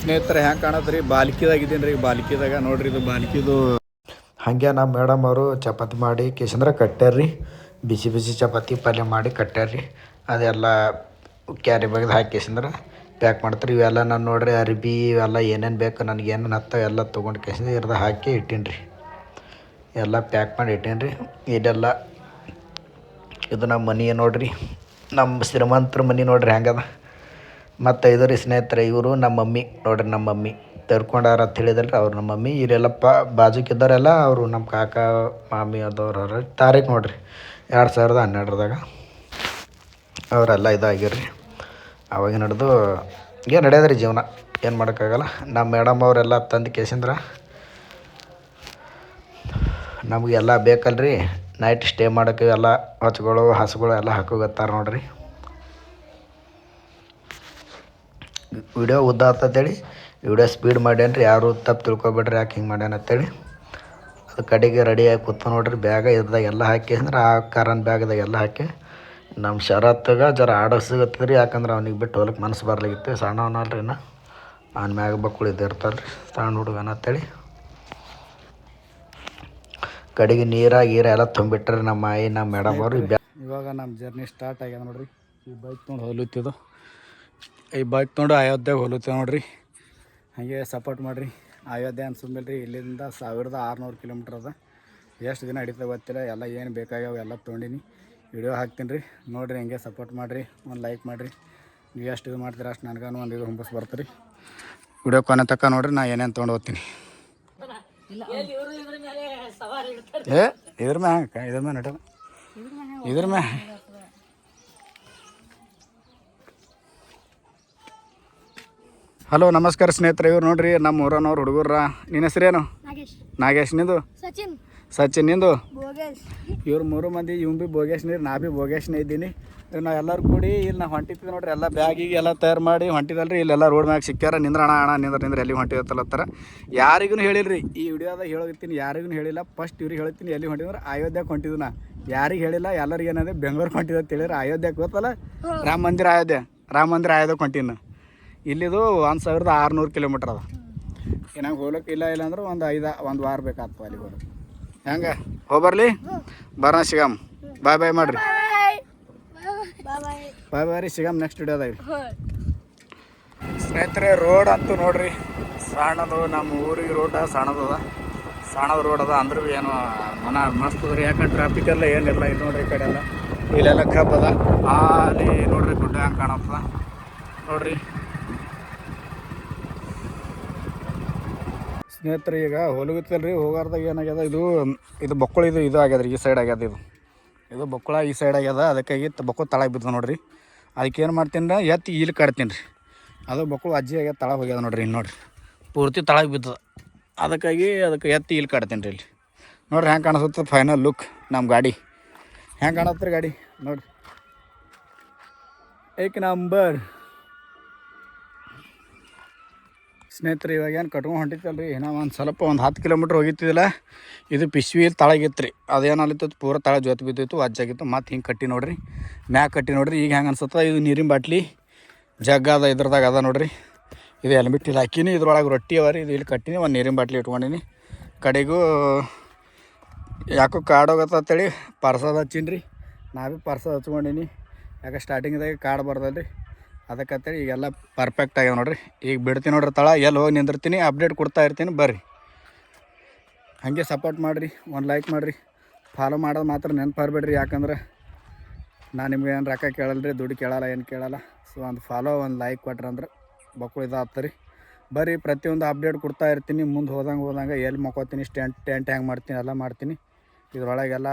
ಸ್ನೇಹಿತರೆ, ಹ್ಯಾಂಗೆ ಕಾಣತ್ರಿ ಬಾಲ್ಕಿದಾಗ ಇದೀನಿ ರೀ ಬಾಲ್ಕಿದಾಗ ನೋಡ್ರಿ ಇದು ಬಾಲ್ಕಿದು. ಹಾಗೆ ನಮ್ಮ ಮೇಡಮ್ ಅವರು ಚಪಾತಿ ಮಾಡಿ ಕೇಶಂದ್ರ ಕಟ್ಟ್ಯಾರ್ರಿ. ಬಿಸಿ ಬಿಸಿ ಚಪಾತಿ ಪಲ್ಯ ಮಾಡಿ ಕಟ್ಟ್ಯಾರ್ರಿ. ಅದೆಲ್ಲ ಕ್ಯಾರಿ ಬ್ಯಾಗ್ದು ಹಾಕಿ ಕೇಸಂದ್ರೆ ಪ್ಯಾಕ್ ಮಾಡ್ತಾರೆ. ಇವೆಲ್ಲ ನಾನು ನೋಡ್ರಿ ಅರ್ಬಿ, ಇವೆಲ್ಲ ಏನೇನು ಬೇಕು ನನಗೆ ಏನೇನು ಹತ್ತ ಎಲ್ಲ ತೊಗೊಂಡು ಕೇಸಿಂದ ಇರ್ದ ಹಾಕಿ ಇಟ್ಟೀನಿ ರೀ ಎಲ್ಲ ಪ್ಯಾಕ್ ಮಾಡಿ ಇಟ್ಟೀನಿ ರೀ ಇದೆಲ್ಲ ಇದು ನಮ್ಮ ಮನೆ ನೋಡ್ರಿ. ನಮ್ಮ ಶ್ರೀಮಂತರ ಮನೆ ನೋಡ್ರಿ ಹೆಂಗದ ಮತ್ತು ಇದು ರೀ ಸ್ನೇಹಿತರೆ, ಇವರು ನಮ್ಮ ಮಮ್ಮಿ. ನೋಡ್ರಿ ನಮ್ಮ ಮಮ್ಮಿ. ತೆರ್ಕೊಂಡಾರ ಅಂತ ಹೇಳಿದಲ್ರಿ ಅವ್ರು ನಮ್ಮ ಮಮ್ಮಿ. ಇವರೆಲ್ಲಪ್ಪ ಬಾಜುಕಿದ್ದವರೆಲ್ಲ ಅವರು ನಮ್ಮ ಕಾಕ, ಮಾಮಿ ಅದವ್ರ ತಾರೀಕು ನೋಡ್ರಿ. ಎರಡು ಸಾವಿರದ ಹನ್ನೆರಡರದಾಗ ಅವರೆಲ್ಲ ಇದಾಗಿರ್ರಿ. ಅವಾಗ ನಡೆದು ಏನು ನಡೆಯದ್ರಿ ಜೀವನ? ಏನು ಮಾಡೋಕ್ಕಾಗಲ್ಲ. ನಮ್ಮ ಮೇಡಮ್ ಅವರೆಲ್ಲ ತಂದು ಕೇಸಂದ್ರ. ನಮಗೆಲ್ಲ ಬೇಕಲ್ರಿ. ನೈಟ್ ಸ್ಟೇ ಮಾಡೋಕ್ಕೆ ಎಲ್ಲ ಹೊಚ್ಗಳು, ಹಸುಗಳು ಎಲ್ಲ ಹಾಕೋಗತ್ತಾರ ನೋಡ್ರಿ. ವಿಡಿಯೋ ಉದ್ದ ಆತಂತೇಳಿ ವಿಡಿಯೋ ಸ್ಪೀಡ್ ಮಾಡ್ಯಾನ್ರಿ, ಯಾರು ತಪ್ಪು ತಿಳ್ಕೊಬೇಡ್ರಿ, ಯಾಕೆ ಹಿಂಗೆ ಮಾಡ್ಯಾನ ಅಂತೇಳಿ. ಅದು ಕಡೆಗೆ ರೆಡಿಯಾಗಿ ಕೂತ್ಕೊ ನೋಡ್ರಿ ಬ್ಯಾಗ ಇದ್ದಾಗ ಎಲ್ಲ ಹಾಕಿ, ಅಂದ್ರೆ ಆ ಕಾರನ್ ಬ್ಯಾಗ್ದಾಗ ಎಲ್ಲ ಹಾಕಿ. ನಮ್ಮ ಶರತ್ಗೆ ಜರ ಆಡಸಿಗತ್ತದ ರೀ, ಯಾಕಂದ್ರೆ ಅವ್ನಿಗೆ ಬಿಟ್ಟು ಹೊಲಕ್ಕೆ ಮನಸ್ಸು ಬರ್ಲಿಕ್ಕಿತ್ತು ಸಣ್ಣವನಲ್ರಿ ಇನ್ನು. ಅವ್ನ ಮ್ಯಾಗ ಬಕ್ಕುಳು ಇದ್ದಿರ್ತಾರೆ ರೀ ಸಣ್ಣ ಹುಡುಗನ ಅಂತೇಳಿ. ಕಡೆಗೆ ನೀರ, ಗೀರ ಎಲ್ಲ ತುಂಬಿಟ್ರಿ ನಮ್ಮ ಆಯಿ ನಮ್ಮ ಮೇಡಮ್ ಅವರು. ಇವಾಗ ನಮ್ಮ ಜರ್ನಿ ಸ್ಟಾರ್ಟ್ ಆಗ್ಯದ ನೋಡ್ರಿ. ಈ ಬೈಕ್ ತೊಗೊಂಡು ಹೊಲುತ್ತಿದ್ದು ಈ ಬೈಕ್ ತೊಗೊಂಡು ಅಯೋಧ್ಯೆಗೆ ಹೋಲುತ್ತೆ ನೋಡ್ರಿ. ಹಾಗೆ ಸಪೋರ್ಟ್ ಮಾಡಿರಿ. ಅಯೋಧ್ಯೆ ಅನ್ಸಿದ್ಮೇಲೆ ರೀ ಇಲ್ಲಿಂದ ಸಾವಿರದ ಆರುನೂರು ಕಿಲೋಮೀಟ್ರ್ ಅದ. ಎಷ್ಟು ದಿನ ಹಿಡಿತದೆ ಗೊತ್ತಿಲ್ಲ ಎಲ್ಲ ಏನು ಬೇಕಾಗ್ಯಾವ ಎಲ್ಲ ತೊಗೊಂಡಿನಿ. ವಿಡಿಯೋ ಹಾಕ್ತೀನಿ ರೀ. ನೋಡಿರಿ ಹಂಗೆ ಸಪೋರ್ಟ್ ಮಾಡಿರಿ ಒಂದು ಲೈಕ್ ಮಾಡಿರಿ. ನೀವು ಎಷ್ಟು ಇದು ಮಾಡ್ತೀರ ಅಷ್ಟು ನನಗೂ ಒಂದು ಇದು ಹುಂಬಸ್ ಬರ್ತೀರಿ. ವಿಡಿಯೋ ಕೊನೆ ತಕ್ಕ ನೋಡ್ರಿ ನಾ ಏನೇನು ತೊಗೊಂಡು ಹೋಗ್ತೀನಿ. ಏ ಇದ್ರ ಮ್ಯಾಗ ಹಂಗ ಇದ್ರ ಮ್ಯಾಗ ನಟ ಇದ್ರ ಮ್ಯಾಗ. ಹಲೋ ನಮಸ್ಕಾರ ಸ್ನೇಹಿತರೆ ಇವ್ರು ನೋಡ್ರಿ ನಮ್ಮ ಊರನವ್ರು ಹುಡುಗರ. ನಿನ್ನ ಹೆಸರೇನು? ನಾಗೇಶ್. ನಿಂದು? ಸಚಿನ್. ಸಚಿನ್ ನಿಂದು? ಇವ್ರು ಮೂರು ಮಂದಿ ಇವ್ ಬಿ ಭೋಗೇಶ್ ನೀರು ನಾ ಬಿ ಭೋಗೇಶ್ನೇ ಇದ್ದೀನಿ. ನಾ ನಾವು ಎಲ್ಲರೂ ಕೂಡಿ ಇಲ್ಲಿ ನಾವು ಹೊಂಟಿದ್ವಿ ನೋಡ್ರಿ ಎಲ್ಲ ಬ್ಯಾಗಿಗೆ ಎಲ್ಲ ತಯಾರು ಮಾಡಿ ಹೊಂಟಿದಲ್ರಿ. ಇಲ್ಲೆಲ್ಲ ರೋಡ್ ಮ್ಯಾಗ ಸಿಕ್ಕ್ಯಾರ ನಿಂದ್ರ ಅಣ್ಣ ಅಣ್ಣ ನಿಂದ್ರ ನಿಂದ್ರ ಎಲ್ಲಿ ಹೊಂಟಿದತ್ತಲ್ಲತ್ತಾರ ಯಾರಿಗೂ ಹೇಳಿಲ್ರಿ ಈ ವಿಡಿಯೋದಾಗ ಹೇಳೋಗಿರ್ತೀನಿ ಯಾರಿಗೂ ಹೇಳಿಲ್ಲ. ಫಸ್ಟ್ ಇವ್ರಿಗೆ ಹೇಳ್ತೀನಿ ಎಲ್ಲಿ ಹೊಂಟಿದ್ರೆ ಅಯೋಧ್ಯಕ್ಕೆ ಹೊಂಟಿದ್ವು ನಾ ಯಾರಿಗೆ ಹೇಳಿಲ್ಲ ಎಲ್ಲರಿಗೆ ಏನಂದ್ರೆ ಹೊಂಟಿದ್ರೆ ಹೊಂಟಿದ ಹೇಳಿದ್ರೆ ಅಯೋಧ್ಯಕ್ಕೆ ಗೊತ್ತಲ್ಲ? ರಾಮ ಮಂದಿರ ಅಯೋಧ್ಯೆ ರಾಮ ಮಂದಿರ ಅಯೋಧ್ಯಕ್ಕೆ ಹೊಂಟಿನ ಇಲ್ಲಿದು ಒಂದು ಸಾವಿರದ ಆರುನೂರು ಕಿಲೋಮೀಟ್ರ್ ಅದ. ಏನಾಗ ಹೋಗ್ಲಿಕ್ಕೆ ಇಲ್ಲ ಇಲ್ಲ ಅಂದ್ರೆ ಒಂದು ಐದ ಒಂದು ವಾರ ಬೇಕಾಗ್ತದೆ ಅಲ್ಲಿಗೆ ಹೋಗ್ಲಿಕ್ಕೆ ಹೆಂಗೆ? ಹೋಗ್ಬರ್ಲಿ ಬರೋಣ ಸಿಗಮ್ ಬಾಯ್ ಬಾಯ್ ಮಾಡ್ರಿ. ಬಾಯ್ ಬಾಯ್. ರೀ ಸಿಗಮ್ ನೆಕ್ಸ್ಟ್ ವಿಡಿಯೋದಾಗ ಸ್ನೇಹಿತರೆ ರೋಡ್ ಅಂತೂ ನೋಡ್ರಿ ಸಣ್ಣದು ನಮ್ಮ ಊರಿಗೆ ರೋಡ ಸಣ್ಣದದ ಸಣ್ಣದ ರೋಡ್ ಅದ ಅಂದ್ರೂ ಏನು ಮನ ಮಸ್ತ್ ಅದ ರೀ ಯಾಕಂದ್ರೆ ಟ್ರಾಫಿಕ್ ಎಲ್ಲ ಏನಿಲ್ಲ ಇದು ನೋಡ್ರಿ ಈ ಕಡೆ ಎಲ್ಲ. ಇಲ್ಲೆಲ್ಲ ಕಬ್ಬದ ಅದ. ಅಲ್ಲಿ ನೋಡ್ರಿ ಗುಡ್ಡ ಹಂಗೆ ಕಾಣತ್ತದ. ನೋಡ್ರಿ. ಸ್ನೇಹಿತರೆ, ಈಗ ಹೊಲಗುತ್ತಲ್ರಿ, ಹೋಗಾರ್ದಾಗ ಏನಾಗ್ಯದ, ಇದು ಇದು ಬೊಕ್ಕಳ ಇದು ಇದು ಆಗ್ಯದ ರೀ ಈ ಸೈಡ್ ಆಗ್ಯದ ಇದು. ಇದು ಬೊಕ್ಕಳ ಈ ಸೈಡ್ ಆಗ್ಯದ, ಅದಕ್ಕಾಗಿ ಬೊಕ್ಕಳ ತಳಗೆ ಬಿದ್ದದ ನೋಡ್ರಿ. ಅದಕ್ಕೆ ಏನು ಮಾಡ್ತೀನಿ ಎತ್ತಿ ಇಲ್ಲಿ ಕಟ್ತೀನಿ ರೀ ಅದು ಬೊಕ್ಕಳು ಅಜ್ಜಿ ಆಗ್ಯದ, ತಳ ಹೋಗ್ಯದ ನೋಡ್ರಿ ಇನ್ನು ನೋಡ್ರಿ. ಪೂರ್ತಿ ತಳ ಬಿದ್ದದ. ಅದಕ್ಕಾಗಿ ಅದಕ್ಕೆ ಎತ್ತಿ ಇಲ್ಲಿ ಕಟ್ತೀನಿ ರೀ ಇಲ್ಲಿ. ನೋಡ್ರಿ, ಹೆಂಗೆ ಕಾಣಿಸುತ್ತೆ ಫೈನಲ್ ಲುಕ್ ನಮ್ಮ ಗಾಡಿ. ಹೆಂಗೆ ಕಾಣುತ್ತೆ ರೀ ಗಾಡಿ? ನೋಡ್ರಿ. ಏಕ್ ನಂಬರ್ ಸ್ನೇಹಿತರೆ, ಇವಾಗ ಏನು ಕಟ್ಕೊಂಡು ಹೊಂಟಿತ್ತಲ್ರಿ? ಏನೋ ಒಂದು ಸ್ವಲ್ಪ ಒಂದು ಹತ್ತು ಕಿಲೋಮೀಟ್ರ್ ಹೋಗಿತ್ತಿದ್ದಿಲ್ಲ. ಇದು ಪಿಶ್ವಿ ತಳಗಿತ್ತು ರೀ ಅದೇನು ಅಲ್ಲಿತ್ತು ಪೂರ ತಳ ಜೊತೆ ಬಿದ್ದಿತ್ತು ಅಜ್ಜಾಗಿತ್ತು ಮತ್ತು ಹಿಂಗೆ ಕಟ್ಟಿ ನೋಡ್ರಿ. ಮ್ಯಾಗ ಕಟ್ಟಿ ನೋಡ್ರಿ. ಈಗ ಹೆಂಗೆ ಅನ್ಸುತ್ತೆ ಇದು ನೀರಿನ ಬಾಟ್ಲಿ, ಜಗ್ಗ ಅದ, ಇದ್ರದಾಗ ಅದ ನೋಡ್ರಿ. ಇದು ಹೆಲ್ಮೆಟ್ ಇಲ್ಲಿ ಹಾಕೀನಿ. ಇದ್ರೊಳಗೆ ರೊಟ್ಟಿ ಅವ ರೀ. ಇದು ಇಲ್ಲಿ ಕಟ್ಟಿನಿ. ಒಂದು ನೀರಿನ ಬಾಟ್ಲಿ ಇಟ್ಕೊಂಡಿನಿ. ಕಡೆಗೂ ಯಾಕೋ ಕಾಡ್ ಅಂತೇಳಿ, ಪರ್ಸದ ಹಚ್ಚೀನಿ ರೀ ನಾ ಭೀ ಪರ್ಸದ ಹಚ್ಕೊಂಡಿನಿ. ಯಾಕೆ ಸ್ಟಾರ್ಟಿಂಗ್ದಾಗ ಕಾಡ್ ಬರ್ದಲ್ರಿ. ಅದಕ್ಕಂತೇಳಿ ಈಗೆಲ್ಲ ಪರ್ಫೆಕ್ಟ್ ಆಗ್ಯಾವ ನೋಡ್ರಿ. ಈಗ ಬಿಡ್ತೀನಿ ನೋಡ್ರಿ ತಳ ಎಲ್ಲಿ ಹೋಗಿ ನಿಂದಿರ್ತೀನಿ ಅಪ್ಡೇಟ್ ಕೊಡ್ತಾ ಇರ್ತೀನಿ, ಬರ್ರಿ. ಹಾಗೆ ಸಪೋರ್ಟ್ ಮಾಡಿರಿ, ಒಂದು ಲೈಕ್ ಮಾಡಿರಿ. ಫಾಲೋ ಮಾಡೋದು ಮಾತ್ರ ನೆನಪು ಹರ್ಬೇಡ್ರಿ ಯಾಕಂದ್ರೆ ನಾನು ನಿಮ್ಗೆ ಏನು ರೊಕ್ಕ ಕೇಳಲ್ಲ ರೀ ದುಡ್ಡು ಕೇಳಲ್ಲ, ಏನು ಕೇಳಲ್ಲ. ಸೊ ಒಂದು ಫಾಲೋ ಒಂದು ಲೈಕ್ ಕೊಟ್ರಂದ್ರೆ ಇದಾಗ್ತಾರೆ. ರೀ ಬರ್ರಿ, ಪ್ರತಿಯೊಂದು ಅಪ್ಡೇಟ್ ಕೊಡ್ತಾ ಇರ್ತೀನಿ, ಮುಂದೆ ಹೋದಂಗೆ ಹೋದಂಗೆ ಎಲ್ಲಿ ಮಕ್ಕೋತೀನಿ, ಸ್ಟೆಂಟ್, ಟೆಂಟ್ ಹ್ಯಾಂಗೆ ಮಾಡ್ತೀನಿ, ಎಲ್ಲ ಮಾಡ್ತೀನಿ. ಇದ್ರೊಳಗೆಲ್ಲ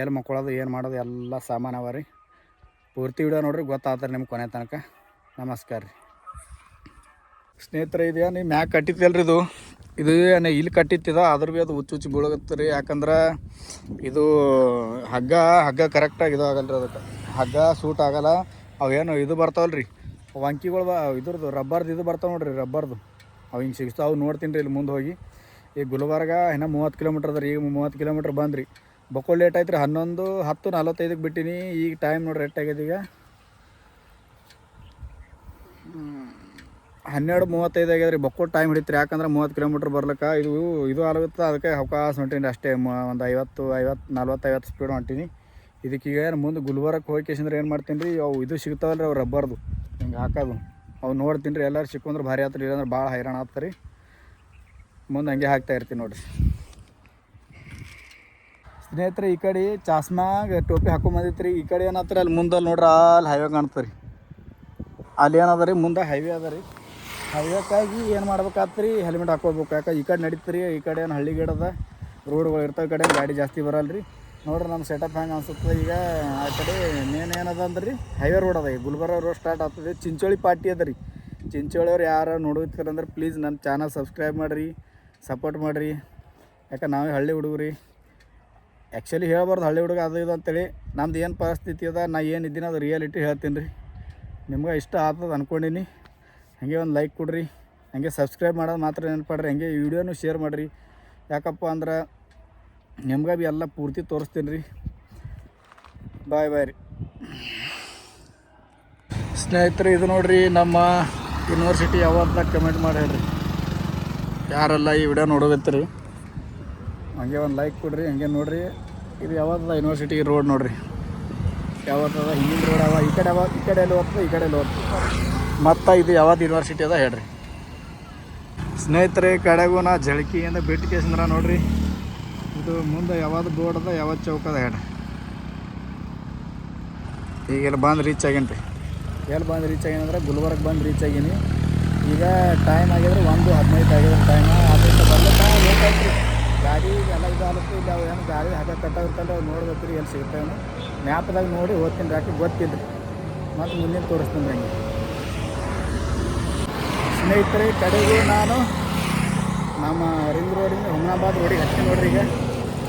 ಎಲ್ಲಿ ಮಕ್ಕಳೋದು, ಏನು ಮಾಡೋದು, ಎಲ್ಲ ಸಾಮಾನು ಅವ ರೀ. ಪೂರ್ತಿ ವಿಡಿಯೋ ನೋಡ್ರಿ ಗೊತ್ತಾಗ್ತಾರೆ ನಿಮ್ಗೆ ಕೊನೆ ತನಕ. ನಮಸ್ಕಾರ ರೀ. ಸ್ನೇಹಿತರೆ, ಇದೆಯಾ? ನೀವು ಮ್ಯಾಗ ಕಟ್ಟಿತ್ತಲ್ರಿ ಇದು? ಇದು ಇಲ್ಲಿ ಕಟ್ಟಿತ್ತಿದ? ಆದ್ರೂ ಭೀ ಅದು ಹುಚ್ಚು ಹುಚ್ಚು ಬೀಳಗತ್ತೆ ರೀ ಯಾಕಂದ್ರೆ ಇದು ಹಗ್ಗ ಹಗ್ಗ ಕರೆಕ್ಟಾಗಿ ಇದು ಆಗಲ್ಲ ರೀ ಅದಕ್ಕೆ. ಹಗ್ಗ ಸೂಟ್ ಆಗಲ್ಲ. ಅವೇನು ಇದು ಬರ್ತಾವಲ್ಲ ರೀ ವಂಕಿಗಳು ಬ ಇದ್ರದ್ದು ರಬ್ಬರ್ದು ಇದು ಬರ್ತಾವೆ ನೋಡ್ರಿ ರಬ್ಬರ್ದು. ಅವು ಹಿಂಗೆ ಸಿಗ್ತಾವೆ ನೋಡ್ತೀನಿ ರೀ ಇಲ್ಲಿ ಮುಂದೆ ಹೋಗಿ. ಈಗ ಗುಲ್ಬರ್ಗ, ಇನ್ನೂ ಮೂವತ್ತು ಕಿಲೋಮೀಟ್ರ್ ಅದ ರೀ. ಈಗ ಮೂವತ್ತು ಕಿಲೋಮೀಟ್ರ್ ಬಂದ್ರಿ. ಬಕ್ಕೋಳು ಲೇಟ್ ಆಯ್ತು ರೀ ಹನ್ನೊಂದು, ಹತ್ತು ನಲ್ವತ್ತೈದಕ್ಕೆ ಬಿಟ್ಟಿನಿ. ಈಗ ಟೈಮ್ ನೋಡ್ರಿ ರೆಟ್ ಆಗ್ಯದ ಈಗ? ಹನ್ನೆರಡು ಮೂವತ್ತೈದು ಆಗ್ಯದ ರೀ ಬಕ್ಕೋ ಟೈಮ್ ಹಿಡಿತ್ರಿ. ಯಾಕಂದ್ರೆ ಮೂವತ್ತು ಕಿಲೋಮೀಟ್ರ್ ಬರ್ಲಿಕ್ಕೆ, ಇದು ಇದು ಆಗುತ್ತೆ ಅದಕ್ಕೆ ಅವಕಾಶ ಹೊಂಟೀನಿ ಅಷ್ಟೇ. ಒಂದು ಐವತ್ತು ಐವತ್ತು ನಲ್ವತ್ತು ಐವತ್ತು ಸ್ಪೀಡ್ ಹೊಂಟೀನಿ ಇದಕ್ಕೀಗ ಮುಂದೆ ಗುಲ್ಬರ್ಗಕ್ಕೆ ಹೋಗಿ ಏನು ಮಾಡ್ತೀನಿ ರೀ, ಅವು ಇದು ಸಿಗ್ತಾವಲ್ಲ ರೀ ಅವು ರಬ್ಬರ್ದು. ಹಿಂಗೆ ಹಾಕೋದು. ಅವು ನೋಡ್ತೀನಿ ರೀ, ಎಲ್ಲರೂ ಸಿಕ್ಕೊಂಡ್ರೆ ಭಾರಿ ಆತ್ರಿ, ಇಲ್ಲಾಂದ್ರೆ ಭಾಳ ಹೈರಾಣ ಆಗ್ತಾರೆ ರೀ. ಮುಂದೆ ಹಂಗೆ ಹಾಕ್ತಾ ಇರ್ತೀನಿ ನೋಡಿರಿ. ಸ್ನೇಹಿತರೆ, ಈ ಕಡೆ ಚಾಸ್ಮ್ಯಾಗ ಟೋಪಿ ಹಾಕೊಂಬಂದಿತ್ತು ರೀ ಈ ಕಡೆ ಏನಾತ್ರ? ಅಲ್ಲಿ ಮುಂದೆ ನೋಡ್ರಿ ಅಲ್ಲಿ ಹೈವೇ ಕಾಣ್ತದೆ ರೀ ಅಲ್ಲಿ ಏನದ ರೀ ಮುಂದೆ ಹೈವೇ ಅದ ರೀ ಹೈವೇಕ್ಕಾಗಿ ಏನು ಮಾಡ್ಬೇಕಾಗ್ತು ರೀ ಹೆಲ್ಮೆಟ್ ಹಾಕೋಬೇಕು. ಯಾಕೆ? ಈ ಕಡೆ ನಡೀತ್ರಿ. ಈ ಕಡೆ ಏನು ಹಳ್ಳಿ ಗಿಡದ ರೋಡ್ಗಳು ಇರ್ತವೆ ಕಡೆ, ಗಾಡಿ ಜಾಸ್ತಿ ಬರಲ್ಲ ರೀ ನೋಡ್ರಿ ನಮ್ಮ ಸೆಟಪ್ ಹೆಂಗೆ ಅನ್ಸುತ್ತೆ? ಈಗ ಆ ಕಡೆ ಮೇನ್ ಏನದ ಅಂದ್ರೆ? ರೀ ಹೈವೇ ರೋಡ್ ಅದ. ಈ ಗುಲ್ಬರ್ಗ ರೋಡ್ ಸ್ಟಾರ್ಟ್ ಆಗ್ತದೆ. ಚಿಂಚೋಳಿ ಪಾರ್ಟಿ ಅದ ರೀ ಚಿಂಚೋಳಿಯವ್ರು ಯಾರು ಅಂದ್ರೆ ಪ್ಲೀಸ್ ನನ್ನ ಚಾನಲ್ ಸಬ್ಸ್ಕ್ರೈಬ್ ಮಾಡಿರಿ ಸಪೋರ್ಟ್ ಮಾಡಿರಿ. ಯಾಕೆ, ನಾವೇ ಹಳ್ಳಿ ಹುಡುಗ್ರಿ. ಆ್ಯಕ್ಚುಲಿ ಹೇಳ್ಬಾರ್ದು ಹಳ್ಳಿ ಹುಡುಗ ಅದು ಇದು ಅಂತೇಳಿ. ನಮ್ದು ಏನು ಪರಿಸ್ಥಿತಿ ಅದ, ನಾ ಏನು ಇದ್ದೀನಿ ಅದು ರಿಯಾಲಿಟಿ ಹೇಳ್ತೀನಿ ರೀ. ನಿಮ್ಗೆ ಇಷ್ಟ ಆಗ್ತದೆ ಅಂದ್ಕೊಂಡೀನಿ ಹಾಗೆ ಒಂದು ಲೈಕ್ ಕೊಡ್ರಿ. ಹಾಗೆ ಸಬ್ಸ್ಕ್ರೈಬ್ ಮಾಡೋದು ಮಾತ್ರ ನೆನಪಡ್ರಿ. ಹಾಗೆ ಈ ವಿಡಿಯೋನು ಶೇರ್ ಮಾಡಿರಿ. ಯಾಕಪ್ಪ ಅಂದ್ರೆ ನಿಮ್ಗೆ ಭೀ ಎಲ್ಲ ಪೂರ್ತಿ ತೋರಿಸ್ತೀನಿ ರೀ. ಬಾಯ್ ಬಾಯ್ ರೀ. ಸ್ನೇಹಿತರೆ, ಇದು ನೋಡ್ರಿ ನಮ್ಮ ಯೂನಿವರ್ಸಿಟಿ ಯಾವಾಗ ಕಮೆಂಟ್ ಮಾಡಿ ಹೇಳ್ರಿ. ಯಾರೆಲ್ಲ ಈ ವಿಡಿಯೋ ನೋಡೋಗತ್ತೀರಿ ಹಂಗೆ ಒಂದು ಲೈಕ್ ಕೊಡ್ರಿ, ಹಂಗೆ ನೋಡ್ರಿ. ಇದು ಯಾವ್ದದ ಯೂನಿವರ್ಸಿಟಿ ರೋಡ್ ನೋಡ್ರಿ. ಯಾವತ್ತದ ಹಿಂದಿನ ರೋಡ್ ಅವ, ಈ ಕಡೆ ಅವ, ಈ ಕಡೆ ಎಲ್ಲಿ ಹೋಗ್ತದೆ, ಈ ಕಡೆ ಎಲ್ಲಿ ಹೋಗ್ತದೆ. ಮತ್ತು ಇದು ಯಾವ್ದು ಯೂನಿವರ್ಸಿಟಿ ಅದ ಹೇಳ್ರಿ. ಸ್ನೇಹಿತರೆ, ಕಡೆಗೂ ನಾ ಜಳಕಿಯಿಂದ ಭೇಟಿ ಕೇಸಂದ್ರ ನೋಡ್ರಿ. ಇದು ಮುಂದೆ ಯಾವ್ದು ಬೋರ್ಡ್ ಅದ ಯಾವತ್ತು ಚೌಕ ಅದ ಹೇಳ್ರಿ. ಈಗ ಇಲ್ಲಿ ಬಂದು ರೀಚ್ ಆಗೇನಿ ರೀ. ಎಲ್ಲಿ ಬಂದು ರೀಚ್ ಆಗಿನ ಅಂದ್ರೆ ಗುಲ್ಬರ್ಗ ಬಂದು ರೀಚ್ ಆಗೀನಿ. ಈಗ ಟೈಮ್ ಆಗಿದ್ರೆ ಒಂದು ಹದಿನೈದು ಆಗಿದ್ರೆ ಟೈಮ್ ಆಫೀಸ್ ಬರ್ಲಿಕ್ಕೆ ಲೇಟ್ ಆಯ್ತು ರೀ ಗಾಡಿ ಎಲ್ಲ ಇದು ಇಲ್ಲ, ಅವು ಏನು ಗಾಡಿ ಹಾಗೆ ಕಟ್ಟಾಗಿರ್ತಲ್ಲ ಅವು ನೋಡ್ಬೇಕು ರೀ, ಎಲ್ಲಿ ಸಿಗ್ತಾವೆ ಮ್ಯಾಪ್ದಾಗ ನೋಡಿ ಓದ್ತೀನಿ ಯಾಕೆ ಗೊತ್ತಿಲ್ಲ ರೀ. ಮತ್ತು ಮುಂದಿನ ತೋರಿಸ್ತೀನಿ ರೀ ಸ್ನೇಹಿತರೆ, ಕಡೆಗೆ ನಾನು ನಮ್ಮ ರಿಂಗ್ ರೋಡಿಂದ ಹುಮ್ನಾಬಾದ್ ರೋಡಿಗೆ ಹಚ್ಚಿ ನೋಡ್ರಿ ಈಗ.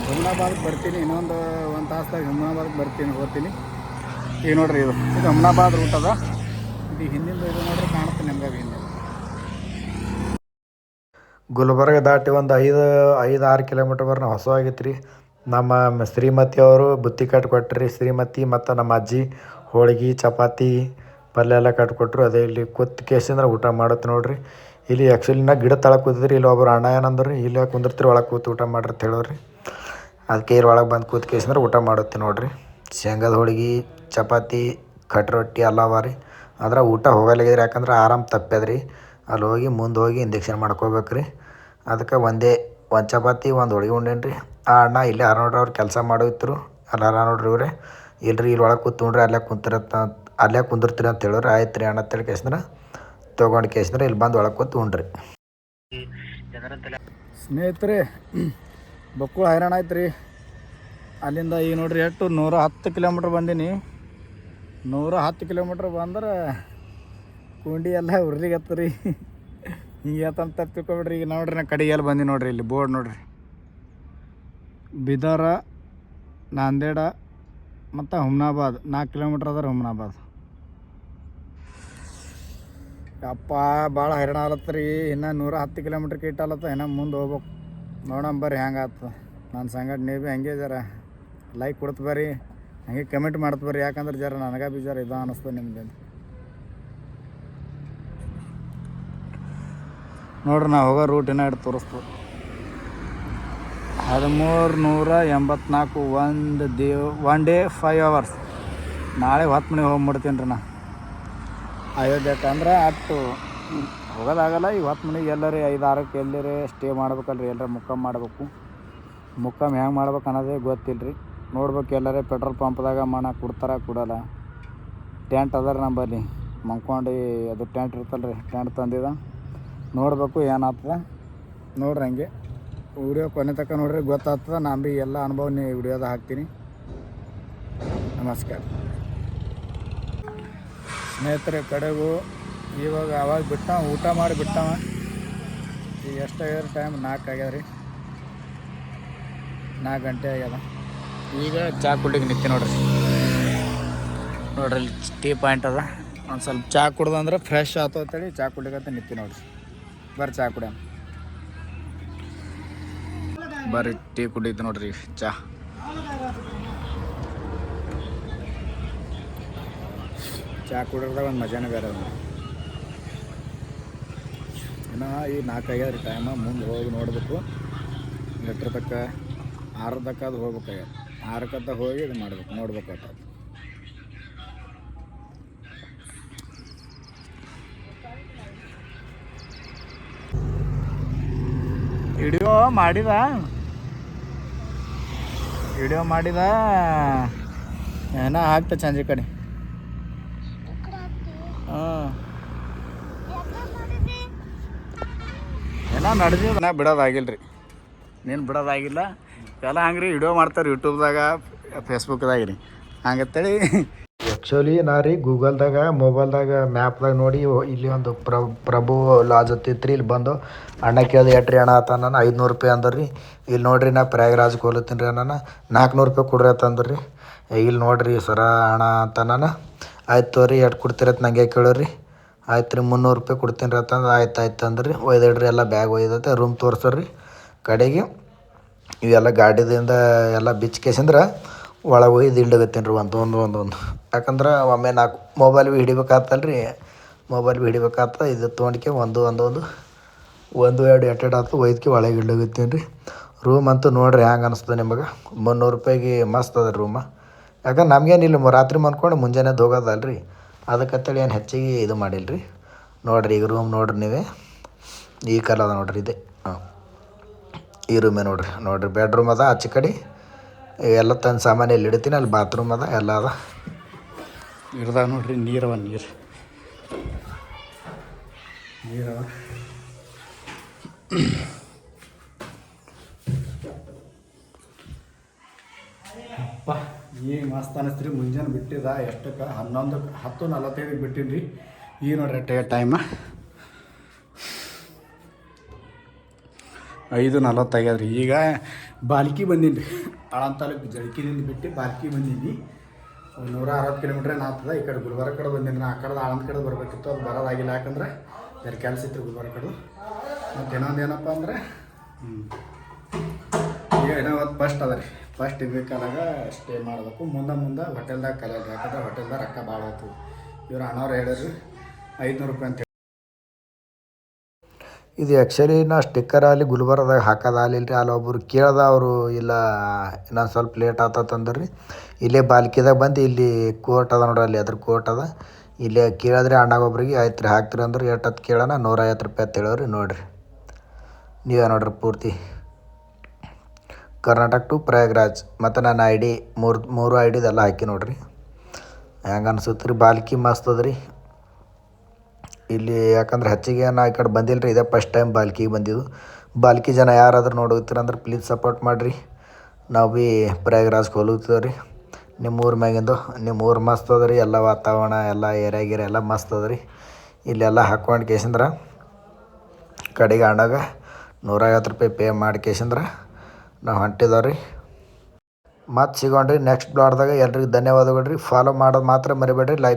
ಹುಮ್ನಾಬಾದ್ಗೆ ಬರ್ತೀನಿ, ಇನ್ನೊಂದು ಒಂದು ತಾಸ್ದಾಗ ಹುಮ್ನಾಬಾದ್ಗೆ ಬರ್ತೀನಿ ಓದ್ತೀನಿ ಈಗ ನೋಡ್ರಿ ಇದು. ಇದು ಹುಮ್ನಾಬಾದ್ ರೂಟ್ ಅದ. ಇದು ಹಿಂದಿಂದ ಇದು ನೋಡ್ರಿ ಕಾಣುತ್ತೆ ನಿಮ್ಗೆ ಹಿಂದೆ ಗುಲ್ಬರ್ಗ ದಾಟಿ ಒಂದು ಐದು ಐದು, ಆರು ಕಿಲೋಮೀಟ್ರ್ ಬರ್ನ ಹೊಸ ಆಗೈತೆ ರೀ. ನಮ್ಮ ಶ್ರೀಮತಿ ಅವರು ಬುತ್ತಿ ಕಟ್ಕೊಟ್ರಿ, ಶ್ರೀಮತಿ ಮತ್ತು ನಮ್ಮ ಅಜ್ಜಿ ಹೋಳ್ಗೆ, ಚಪಾತಿ, ಪಲ್ಯ ಎಲ್ಲ ಕಟ್ಕೊಟ್ರು. ಅದೇ ಇಲ್ಲಿ ಕೂತ್ ಕೇಸಿಂದ್ರೆ ಊಟ ಮಾಡುತ್ತೆ ನೋಡ್ರಿ. ಇಲ್ಲಿ ಆ್ಯಕ್ಚುಲಿ ನಾ ಗಿಡ ತಳಕ್ಕೆ ಕೂತಿದ್ರಿ ಇಲ್ಲಿ ಒಬ್ಬರು ಅಣ್ಣ ಏನಂದ್ರಿ ಇಲ್ಲಿ ಕುಂದಿರ್ತೀರಿ, ಒಳಗೆ ಕೂತು ಊಟ ಮಾಡ್ರಿ ಅಂತ ಹೇಳೋರಿ ಅದಕ್ಕೆ ಇಲ್ಲಿ ಒಳಗೆ ಬಂದು ಕೂತ್ ಕೇಸಿಂದ್ರೆ ಊಟ ಮಾಡುತ್ತೆ ನೋಡ್ರಿ. ಶೇಂಗದ ಹೋಳಿಗೆ, ಚಪಾತಿ, ಕಟ್ ರೊಟ್ಟಿ ಎಲ್ಲ ಅವ ಆದ್ರೆ ಊಟ ಹೋಗಲ್ಲಾಗಿದ್ರಿ ಯಾಕಂದ್ರೆ ಆರಾಮ್ ತಪ್ಪದ್ರಿ ಅಲ್ಲಿ ಹೋಗಿ, ಮುಂದೆ ಹೋಗಿ ಇಂಜೆಕ್ಷನ್ ಮಾಡ್ಕೋಬೇಕು ರೀ ಅದಕ್ಕೆ ಒಂದೇ, ಒಂದು ಚಪಾತಿ, ಒಂದು ಹೋಳಿಗೆ ಉಂಡೇನಿ ರೀ ಆ ಅಣ್ಣ ಇಲ್ಲೇ ಆರ ನೋಡ್ರಿ ಅವ್ರು ಕೆಲಸ ಮಾಡೋಯ್ತರು ಅಲ್ಲಾರ ನೋಡ್ರಿ ಇವರೇ. ಇಲ್ರಿ ಇಲ್ಲಿ ಒಳಗೆ ಕೂತ್ಕೊಂಡ್ರೆ ಅಲ್ಲೇ ಕುಂತಿರತ್ತ ಅಲ್ಲೇ ಕುಂದಿರ್ತೀರಿ ಅಂತ ಹೇಳೋರು. ಆಯ್ತು ರೀ ಅಣ್ಣ ಅಂತೇಳಿ ಕೇಸಿದ್ರೆ ತೊಗೊಂಡು ಕೇಸಿದ್ರೆ ಇಲ್ಲಿ ಬಂದು ಒಳಗೆ ಕೂತು ಉಂಡ್ರಿ. ಸ್ನೇಹಿತರೆ, ಬಕ್ಕುಳ ಹೈರಾಣ ಆಯ್ತು ರೀ. ಅಲ್ಲಿಂದ ಈಗ ನೋಡ್ರಿ ಎಷ್ಟು, ನೂರ ಹತ್ತು ಕಿಲೋಮೀಟ್ರ್ ಬಂದೀನಿ. ನೂರ ಹತ್ತು ಕಿಲೋಮೀಟ್ರ್ ಬಂದ್ರೆ ಕುಂಡಿ ಎಲ್ಲ ಉರ್ಲಿಗತ್ತ ರೀ. ಹಿಂಗೆ ಅಂತ ತಿಳ್ಕೊಬಿಡ್ರಿ. ಈಗ ನೋಡ್ರಿ, ನಾ ಕಡೆಗೆಲ್ಲ ಬಂದಿ ನೋಡ್ರಿ, ಇಲ್ಲಿ ಬೋರ್ಡ್ ನೋಡ್ರಿ. ಬಿದರ, ನಾಂದೇಡ ಮತ್ತು ಹುಮ್ನಾಬಾದ್. ನಾಲ್ಕು ಕಿಲೋಮೀಟ್ರ್ ಅದ ರೀ ಹುಮ್ನಾಬಾದ್. ಅಪ್ಪ ಭಾಳ ಹೈರಾಣ ಆಲತ್ತರಿ. ಇನ್ನೂ ನೂರ ಹತ್ತು ಕಿಲೋಮೀಟ್ರ್ ಕಿಟ್ ಆಲತ್ತ. ಇನ್ನೂ ಮುಂದೆ ಹೋಗ್ಬೇಕು. ನೋಡೋಣ ಬರ್ರಿ, ಹೆಂಗೆ ನನ್ನ ಸಂಗಡ, ನೀವು ಭೀ ಹಂಗೆ ಜರ ಲೈಕ್ ಕೊಡ್ತು ಬರ್ರಿ. ಹಂಗೆ ಕಮೆಂಟ್ ಮಾಡ್ತು ಬರ್ರಿ. ಯಾಕಂದ್ರೆ ಜರ ನನಗೆ ಬಿ ಜರ ಇದು ಅನ್ನಿಸ್ತದೆ ನಿಮ್ದು. ನೋಡ್ರಿ ನಾವು ಹೋಗೋ ರೂಟಿನ ಇಟ್ಟು ತೋರಿಸ್ತು ಹದಿಮೂರು ನೂರ ಎಂಬತ್ನಾಲ್ಕು ಒಂದು ದೇವ್ ಒನ್ ಡೇ ಫೈವ್ ಅವರ್ಸ್ ನಾಳೆ ಹತ್ತು ಮನೆಗೆ ಹೋಗ್ಬಿಡ್ತೀನಿ ರೀ ನಾ. ಅಯೋಧ್ಯೆ ಅಂದ್ರೆ ಹ್ಮ್, ಹೋಗೋದಾಗಲ್ಲ ಈಗ ಹತ್ತು ಮನೆಗೆ ಎಲ್ಲರೇ ಐದು ಆರಕ್ಕೆ ಎಲ್ಲರೇ ಸ್ಟೇ ಮಾಡ್ಬೇಕಲ್ರಿ ಎಲ್ಲರ ಮುಕ್ಕಮ್ ಮಾಡಬೇಕು. ಮುಕ್ಕಮ್ ಹೆಂಗೆ ಮಾಡ್ಬೇಕು ಅನ್ನೋದೇ ಗೊತ್ತಿಲ್ಲ ರೀ ನೋಡ್ಬೇಕು ಎಲ್ಲರೇ ಪೆಟ್ರೋಲ್ ಪಂಪ್ದಾಗ ಮಣ ಕೊಡ್ತಾರ ಕೊಡಲ್ಲ. ಟೆಂಟ್ ಅದ ರೀ ನಂಬಲ್ಲಿ. ಮಂಕೊಂಡು ಅದು ಟೆಂಟ್ ಇರ್ತಲ್ಲ ರೀ ಟೆಂಟ್ ತಂದಿದ. ನೋಡ್ಬೇಕು ಏನಾಗ್ತದೆ. ನೋಡ್ರಿ ಹಂಗೆ. ವಿಡಿಯೋ ಕೊನೆ ತನಕ ನೋಡ್ರಿ, ಗೊತ್ತಾಗ್ತದೆ. ನಾನು ಭೀ ಎಲ್ಲ ಅನುಭವ ನೀ ವಿಡಿಯೋದ ಹಾಕ್ತೀನಿ. ನಮಸ್ಕಾರ. ಸ್ನೇಹಿತರೆ, ಕಡೆಗೂ ಇವಾಗ ಅವಾಗ ಬಿಟ್ಟ, ಊಟ ಮಾಡಿ ಬಿಟ್ಟವ ಈಗ ಎಷ್ಟಾಗ್ಯದ ಟೈಮ್ ನಾಲ್ಕು ಆಗ್ಯದ ರೀ ನಾಲ್ಕು ಗಂಟೆ ಆಗ್ಯದ. ಈಗ ಚಾ ಕುಡ್ಲಿಕ್ಕೆ ನಿಂತಿ ನೋಡ್ರಿ. ನೋಡ್ರಿ ಟೀ ಪಾಯಿಂಟ್ ಅದ. ಒಂದು ಸ್ವಲ್ಪ ಚಾ ಕುಡ್ದಂದ್ರೆ ಫ್ರೆಶ್ ಆಯ್ತು ಅಂತೇಳಿ ಚಾ ಕುಡ್ಲಿಕ್ಕೆ ನಿಂತಿ ನೋಡ್ರಿ. ಬರ್ರಿ ಚಾ ಕುಡಿಯ? ಬರ್ರಿ ಟೀ ಕುಡಿತು ನೋಡ್ರಿ ಚಾ. ಚಾ ಕುಡಿಯೋದಾಗ ಒಂದು ಮಜಾನೇ ಬೇರೆ ಇನ್ನು ಈ ನಾಲ್ಕೈದು ರೀ ಟೈಮ ಮುಂದೆ ಹೋಗಿ ನೋಡಬೇಕು. ಎಟ್ರ ತಕ್ಕ ಆರು ತಕ್ಕ ಅದು ಹೋಗ್ಬೇಕಾಗ್ಯದ ಆರಕ್ಕಂತ ಹೋಗಿ ಇದು ಮಾಡ್ಬೇಕು ನೋಡ್ಬೇಕಾಗ್ತದೆ ವಿಡಿಯೋ ಮಾಡಿದ. ವಿಡಿಯೋ ಮಾಡಿದ. ಏನೋ ಆಗ್ತ ಚಂದ್ರಿ ಕಡೆ. ಹಾಂ. ಏನೋ ನಡೆದಿದ ನಾ ನೀನು ಬಿಡೋದಾಗಿಲ್ಲ. ಎಲ್ಲ ಹಂಗೆ ರೀ ವಿಡಿಯೋ ಮಾಡ್ತಾರೆ ಯೂಟ್ಯೂಬ್ದಾಗ ಫೇಸ್ಬುಕ್ದಾಗ ರೀ ಹಂಗತ್ತೇಳಿ. ಆ್ಯಕ್ಚುಲಿ ನಾ ರೀ ಗೂಗಲ್ದಾಗ ಮೊಬೈಲ್ದಾಗ ಮ್ಯಾಪ್ದಾಗ ನೋಡಿ ಇಲ್ಲಿ ಒಂದು ಪ್ರ, ಪ್ರಭು ಲಾಜ್ ಹತ್ತಿತ್ತು ರೀ ಇಲ್ಲಿ ಬಂದು ಅಣ್ಣ ಕೇಳಿದೆ ಎಟ್ರಿ ಅಣ್ಣ, ಆತ ನಾನು ಐದುನೂರು ರೂಪಾಯಿ ಅಂದ್ರೆ ರೀ. ಇಲ್ಲಿ ನೋಡ್ರಿ ನಾ ಪ್ರಯಾಗರಾಜ್ಗೆ ಹೋಲತ್ತೀನಿ ರೀ ಅಣ್ಣ ನಾಲ್ಕುನೂರು ರೂಪಾಯಿ ಕೊಡ್ರಿ ಅಂತಂದ್ರೆ ರೀ. ಇಲ್ಲಿ ನೋಡ್ರಿ ಸರ ಅಣ್ಣ ಅಂತ ನಾನು ಆಯ್ತು ತೋರಿ ಎಟ್ ಕೊಡ್ತೀರತ್ ನಂಗೆ ಕೇಳೋರಿ ಆಯ್ತು ರೀ, ಮುನ್ನೂರು ರೂಪಾಯಿ ಕೊಡ್ತೀನಿ ರೀ ಅಂತಂದು ಆಯ್ತು ಆಯ್ತು ಅಂದ್ರಿ ಒಯ್ದಿಡ್ರಿ, ಎಲ್ಲ ಬ್ಯಾಗ್ ಒಯ್ದತ್ತೆ ರೂಮ್ ತೋರಿಸ್ರಿ ಕಡೆಗೆ ಇವೆಲ್ಲ ಗಾಡಿದಿಂದ ಎಲ್ಲ ಬಿಚ್ ಕೇಸಂದ್ರೆ ಒಳಗೆ ಒಯ್ದು ಇಲ್ಡಗತ್ತೀನಿ ರೀ ಒಂದು ಒಂದು ಒಂದು ಒಂದು. ಯಾಕಂದ್ರೆ ಒಮ್ಮೆ ನಾಲ್ಕು ಮೊಬೈಲ್ ಭೀ ಹಿಡಿಬೇಕಾತಲ್ಲ ರೀ ಮೊಬೈಲ್ ಭೀ ಹಿಡಿಬೇಕಾತ, ಇದು ತೊಗೊಂಡ್ಕೆ ಒಂದು ಒಂದು ಒಂದು ಒಂದು, ಎರಡು, ಎಟ್ ಎರಡು ಆತು ಒಯ್ದಕ್ಕೆ ಒಳಗೆ ಇಲ್ಡಗತ್ತೀನಿ ರೀ ರೂಮ್ ಅಂತೂ ನೋಡ್ರಿ ಹ್ಯಾಂಗೆ ಅನಿಸ್ತದೆ ನಿಮಗೆ. ಮುನ್ನೂರು ರೂಪಾಯಿಗೆ ಮಸ್ತ್ ಅದ ರೂಮ ಯಾಕಂದ್ರೆ ನಮಗೇನಿಲ್ಲ ರಾತ್ರಿ ಮನ್ಕೊಂಡು ಮುಂಜಾನೆ ಹೋಗೋದಲ್ಲ ರೀ ಅದಕ್ಕತ್ತೇಳಿ ಏನು ಹೆಚ್ಚಿಗೆ ಇದು ಮಾಡಿಲ್ಲ ರೀ ನೋಡಿರಿ ಈಗ ರೂಮ್ ನೋಡ್ರಿ ನೀವೇ. ಈ ಕಲ್ ಅದ ನೋಡ್ರಿ ಇದೆ. ಹಾಂ. ಈ ರೂಮೇ ನೋಡ್ರಿ. ನೋಡ್ರಿ ಬೆಡ್ರೂಮ್ ಅದ ಆಚೆ ಕಡೆ. ಎಲ್ಲ ತಂದು ಸಾಮಾನು ಎಲ್ಲಿ ಇಡ್ತೀನಿ, ಅಲ್ಲಿ ಬಾತ್ರೂಮ್ ಅದ, ಎಲ್ಲ ಅದ. ಇಡ್ದ ನೋಡ್ರಿ, ನೀರವ ನೀರು. ನೀರವ. ಅಪ್ಪ ಈಗ ಮಸ್ತ್ ಅನಿಸ್ತ್ರಿ ಮುಂಜಾನೆ ಬಿಟ್ಟಿದ ಎಷ್ಟಕ್ಕೆ? ಹನ್ನೊಂದು ಹತ್ತು ನಲವತ್ತೈದಕ್ಕೆ ಬಿಟ್ಟಿನಿ ರೀ ಈಗ ನೋಡ್ರಿ ಟೇ ಟೈಮ ಐದು ನಲವತ್ತೈದು ರೀ ಈಗ ಬಾಲ್ಕಿ ಬಂದಿನಿ ರೀ ಆಳಂತ ತಾಲೂಕು ಜಳಕಿನಿಂದ ಬಿಟ್ಟು ಬಾಲ್ಕಿ ಬಂದೀನಿ ಒಂದು ನೂರ ಅರವತ್ತು ಕಿಲೋಮೀಟ್ರ್ ಏನು ಆಗ್ತದೆ? ಈ ಕಡೆ ಗುಲ್ಬರ್ಗ ಕಡೆ ಬಂದೀನಿ ಆ ಕಡೆ ಆಳಂದ ಕಡೆ ಬರಬೇಕಿತ್ತು. ಅದು ಬರೋದಾಗಿಲ್ಲ. ಯಾಕಂದ್ರೆ ಬೇರೆ ಕೆಲಸ ಇತ್ತು ಗುಲ್ಬರ್ಗ ಕಡೆ. ಮತ್ತು ಇನ್ನೊಂದು ಏನಪ್ಪ ಅಂದ್ರೆ. ಈಗ ಏನೋ ಫಸ್ಟ್ ಅದ ರೀ. ಫಸ್ಟ್ ಇರ್ಬೇಕಾದಾಗ ಸ್ಟೇ ಮಾಡಬೇಕು ಮುಂದೆ ಮುಂದೆ ಹೋಟೆಲ್ದಾಗ ಕಲಿಯೋದು ಯಾಕಂದ್ರೆ ಹೋಟೆಲ್ದಾಗ ರೊಕ್ಕ ಭಾಳ ಆಯ್ತು. ಇವ್ರು ಹಣವ್ರು ಹೇಳಿದ್ರು, ಐದುನೂರು ರೂಪಾಯಿ ಅಂತ ಇದು ಆ್ಯಕ್ಚುಲಿ ನಾ ಸ್ಟಿಕ್ಕರ್ ಅಲ್ಲಿ ಗುಲ್ಬರ್ಗದಾಗ ಹಾಕೋದಾಗಲಿಲ್ಲ ರೀ ಅಲ್ಲಿ ಒಬ್ಬರು ಕೇಳ್ದ, ಅವರು ಇಲ್ಲ, ಇನ್ನೊಂದು ಸ್ವಲ್ಪ ಲೇಟ್ ಆತಂದ್ರೆ ರೀ ಇಲ್ಲೇ ಬಾಲ್ಕಿದಾಗ ಬಂದು ಇಲ್ಲಿ ಕೋರ್ಟ್ ಅದ ನೋಡ್ರಿ, ಅಲ್ಲಿ ಅದ್ರ ಕೋರ್ಟ್ ಅದ. ಇಲ್ಲೇ ಕೇಳಿದ್ರೆ ಅಣ್ಣಾಗ ಒಬ್ರಿಗೆ, ಆಯ್ತು ರೀ ಹಾಕ್ತೀರಿ ಅಂದ್ರೆ ಎಷ್ಟೊತ್ತು ಕೇಳೋಣ ನೂರೈವತ್ತು ರೂಪಾಯಿ ಅಂತ ಹೇಳೋರಿ ನೋಡಿರಿ. ನೀವೇ ನೋಡ್ರಿ ಪೂರ್ತಿ. ಕರ್ನಾಟಕ ಟು ಪ್ರಯಾಗ್ರಾಜ್. ಮತ್ತು ನನ್ನ ಐ ಡಿ ಮೂರು ಮೂರು ಐ ಡಿದೆಲ್ಲ ಹಾಕಿ ನೋಡಿರಿ. ಹೆಂಗೆ ಅನ್ಸುತ್ತೆ ರೀ ಬಾಲ್ಕಿ ಮಸ್ತ್ ಇಲ್ಲಿ ಯಾಕಂದ್ರೆ ಹಚ್ಚಿಗೆ ನಾ ಈ ಕಡೆ ಬಂದಿಲ್ಲ ರೀ ಇದೇ ಫಸ್ಟ್ ಟೈಮ್ ಬಾಲ್ಕಿಗೆ ಬಂದಿದ್ದು. ಬಾಲ್ಕಿ ಜನ ಯಾರಾದ್ರೂ ನೋಡುತ್ತೀರಂದ್ರೆ ಪ್ಲೀಸ್ ಸಪೋರ್ಟ್ ಮಾಡಿರಿ. ನಾವು ಭೀ ಪ್ರಯಾಗ್ರಾಜ್ಗೆ ಹೋಗ್ತೀವಿ ರೀ ನಿಮ್ಮ ಊರ ಮ್ಯಾಗಿಂದು ನಿಮ್ಮ ಊರು ಮಸ್ತ್ ಅದ ರೀ ಎಲ್ಲ ವಾತಾವರಣ, ಎಲ್ಲ ಏರಿಯಾ ಗೀರಿಯಾ ಎಲ್ಲ ಮಸ್ತ್ ಅದ ರೀ ಇಲ್ಲೆಲ್ಲ ಹಾಕ್ಕೊಂಡು ಕೇಸಂದ್ರೆ ಕಡೆಗೆ ಅಣ್ಣಾಗ ನೂರೈವತ್ತು ರೂಪಾಯಿ ಪೇ ಮಾಡಿ ಕೇಸಂದ್ರೆ ನಾವು ಹೊಂಟಿದ್ದೇವೆ ರೀ ಮತ್ತೆ ಸಿಗೋಣ್ರಿ ನೆಕ್ಸ್ಟ್ ಬ್ಲಾಡ್ದಾಗ ಎಲ್ರಿಗೂ ಧನ್ಯವಾದಗಳು ರೀ. ಫಾಲೋ ಮಾಡೋದು ಮಾತ್ರ ಮರಿಬೇಡ್ರಿ ಲೈಕ್